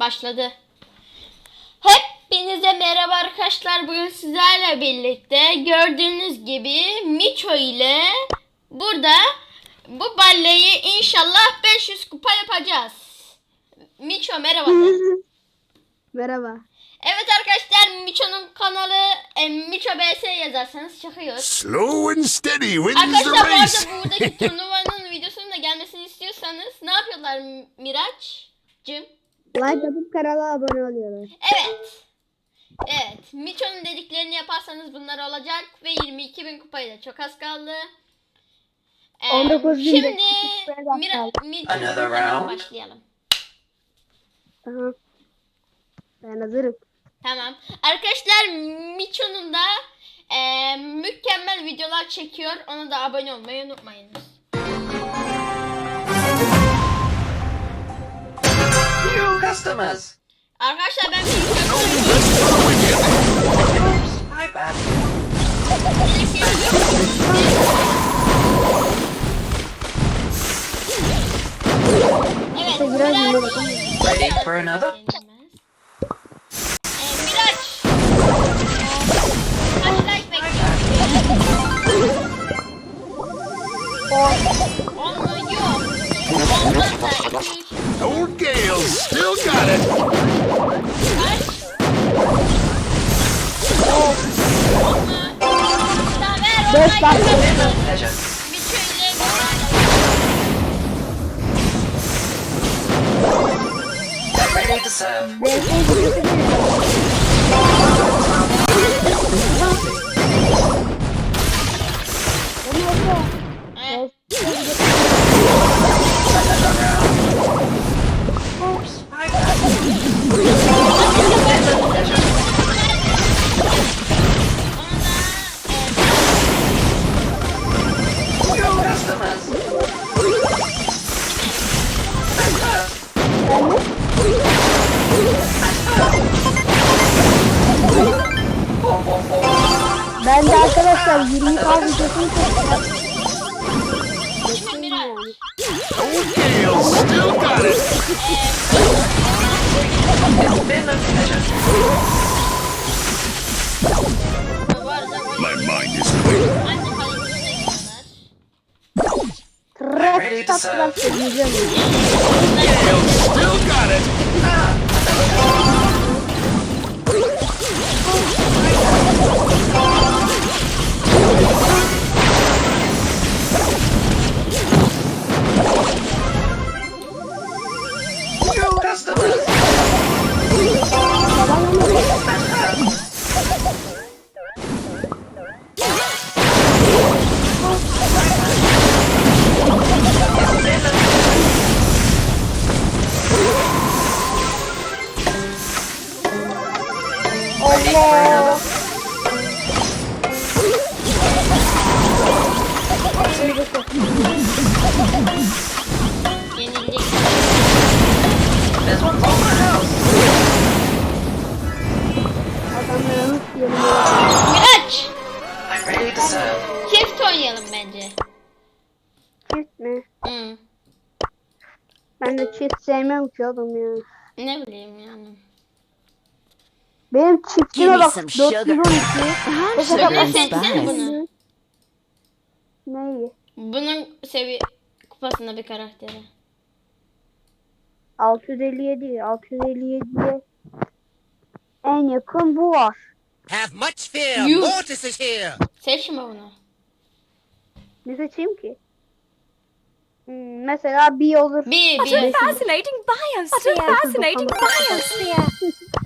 Başladı. Hepinize merhaba arkadaşlar. Bugün sizlerle birlikte gördüğünüz gibi Miço ile burada bu balleyi inşallah 500 kupa yapacağız. Miço merhaba. de. Merhaba. Evet arkadaşlar Miço'nun kanalı e, Miço BS yazarsanız çıkıyor. Slow and steady wins the Arkadaşlar bu race. arada buradaki turnuvanın videosunun da gelmesini istiyorsanız ne yapıyorlar Miraç'cığım? Like atıp kanala abone oluyorlar. Evet. Evet. Miço'nun dediklerini yaparsanız bunlar olacak ve 22 bin kupayla çok az kaldı. Ee, 19 bin Şimdi Mira. Miço'nun başlayalım. Aha. Ben hazırım. Tamam. Arkadaşlar Miço'nun da e, mükemmel videolar çekiyor. Ona da abone olmayı unutmayınız. New customers. Arkadaşlar ben bir Let's go again. Oops, my bad. Evet. İşte biraz Miraç. buna bakın. Ready for another? Old Gale still got it. There's that. Ready to serve. Okay, I still got it. My mind is clear. Ready to serve. Yeah, still got it. Hallo. Nie, nie, nie. This one's over now. I'm ready to serve. Ben de çift sevmem them. Never ya. Ne bileyim yani. Benim çiftime me bak. some sugar. 412. O kadar and Sen, bunu. Neyi? Bunun sevi kupasında bir karakteri. 657. 657'ye en yakın bu var. Have much fear. You- Mortis is here. Seçme bunu. Ne seçeyim ki? Hmm, mesela bir olur. Bir, What a bir. fascinating biosphere. What a fascinating biosphere.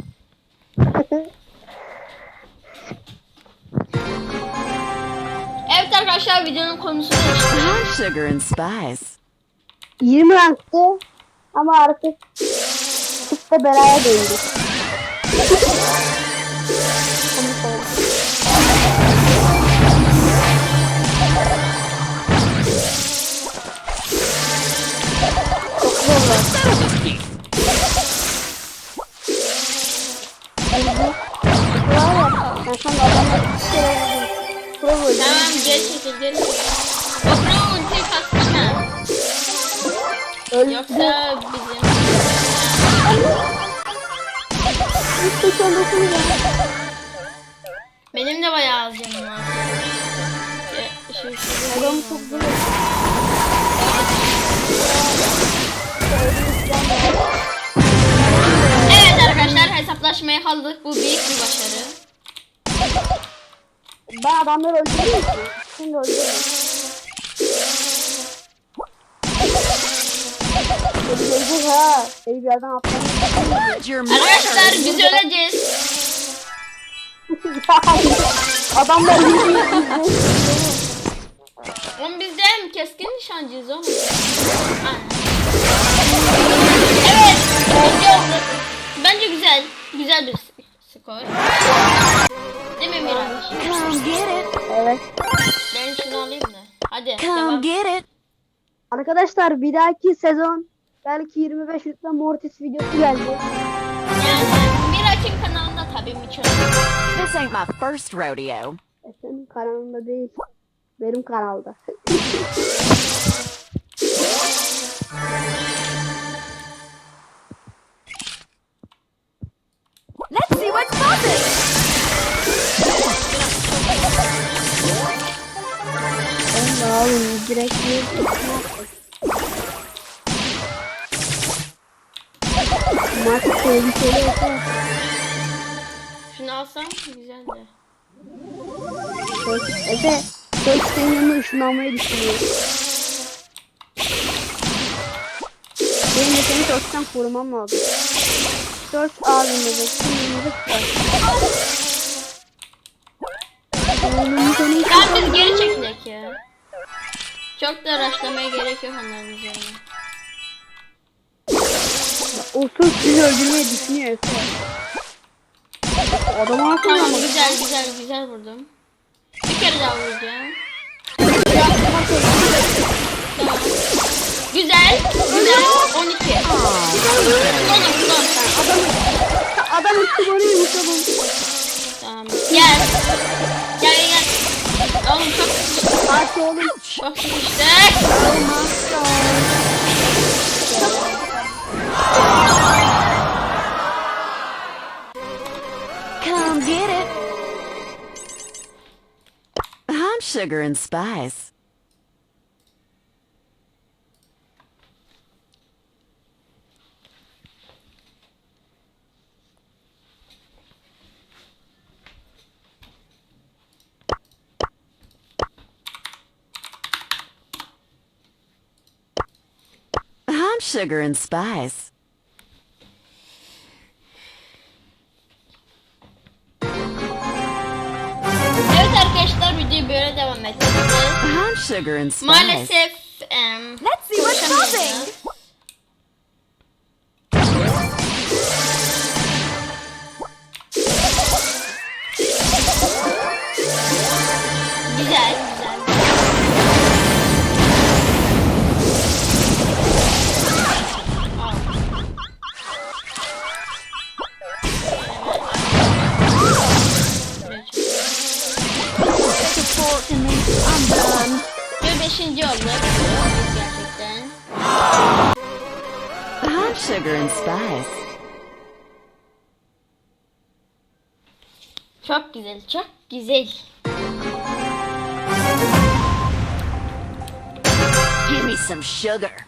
Evet arkadaşlar videonun konusu. High sugar and spice. 20 ranktı ama artık çifte belaya değildi. Vurdum. Tamam geri çekil geri çekil. Yoksa bizim... Benim de bayağı az canım var. Şey, Adam çok zor. Evet arkadaşlar hesaplaşmaya kaldık. Bu büyük bir başarı. Ben adamları öldürüyorum ki. Şimdi öldürüyorum. Öldürecek ha. Beni bir yerden atlamış. Arkadaşlar biz öleceğiz. Adamlar yürüyor. Oğlum biz de hem keskin nişancıyız oğlum. Aynen. Evet. Olduk. Bence güzel. Güzel bir skor. Get it. Evet. Ben şunu alayım da. Hadi Come devam. get it. Arkadaşlar bir dahaki sezon belki 25 Rütbe Mortis videosu geldi. Yani Miraç'ın kanalında tabii Miço. This ain't my first rodeo. E, Senin kanalında değil. Benim kanalda. direkt bir Maç tehlikeli yapar. Şunu alsam güzel de. Efe, Search senin yanına ışınlanmayı düşünüyor. Benim de seni Search'ten korumam lazım. Search abimle de kimliğimizi tutar. Oğlum seni Tamam biz geri çekilek ya. Çok da araştırmaya gerek yok onların üzerine. O Search bizi öldürmeyi düşünüyor Efe. Adamı atın Tamam ama. güzel güzel güzel vurdum. Bir kere daha vuracağım. Tamam. Güzel. Güzel. 12. Son son. Adam üstü golüymüş oğlum. Tamam. Gel. Gel gel gel. Aç oğlum. Çok sıkıştık. Come get it. I'm sugar and spice. I'm sugar and spice. Evet arkadaşlar videoyu böyle devam edeceğiz. I'm sugar and spice. Maalesef em, Let's see what's konuşamayacağız. And spice. Çok güzel, çok güzel. Give me some sugar.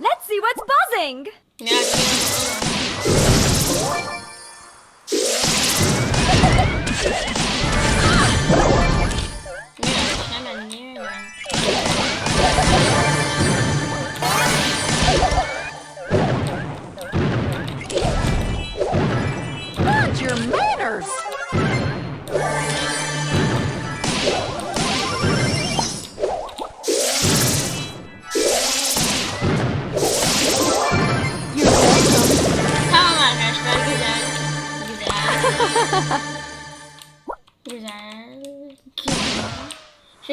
Let's see what's buzzing.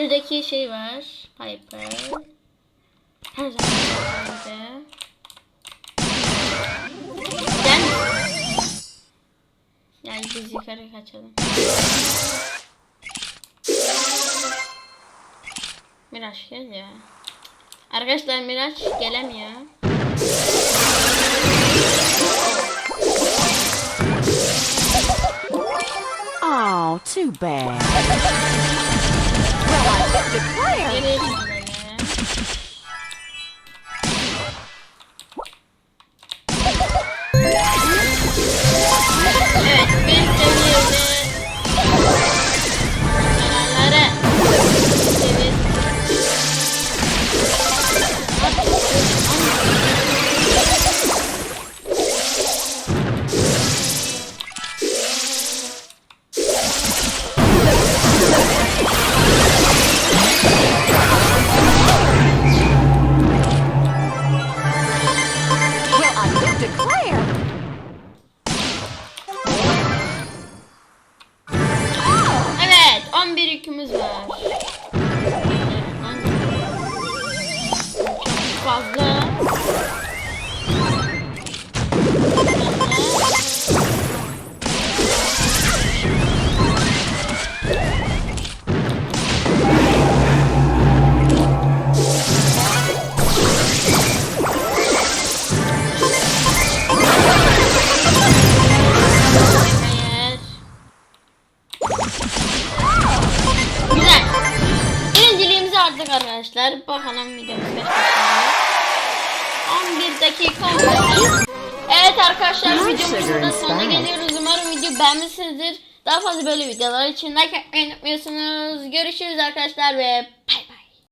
Şuradaki şey var. Piper. Her zaman gibi. Gel. Gel biz yukarı kaçalım. Miraç gel ya. Arkadaşlar Miraç gelemiyor. too bad. declare. Fazla. Arkadaşlar. Bakalım videomuz kaç dakika? 11 dakika oldu. Evet arkadaşlar videomuzun da sonuna geliyoruz. Umarım video beğenmişsinizdir. Daha fazla böyle videolar için like atmayı unutmuyorsunuz. Görüşürüz arkadaşlar ve bye.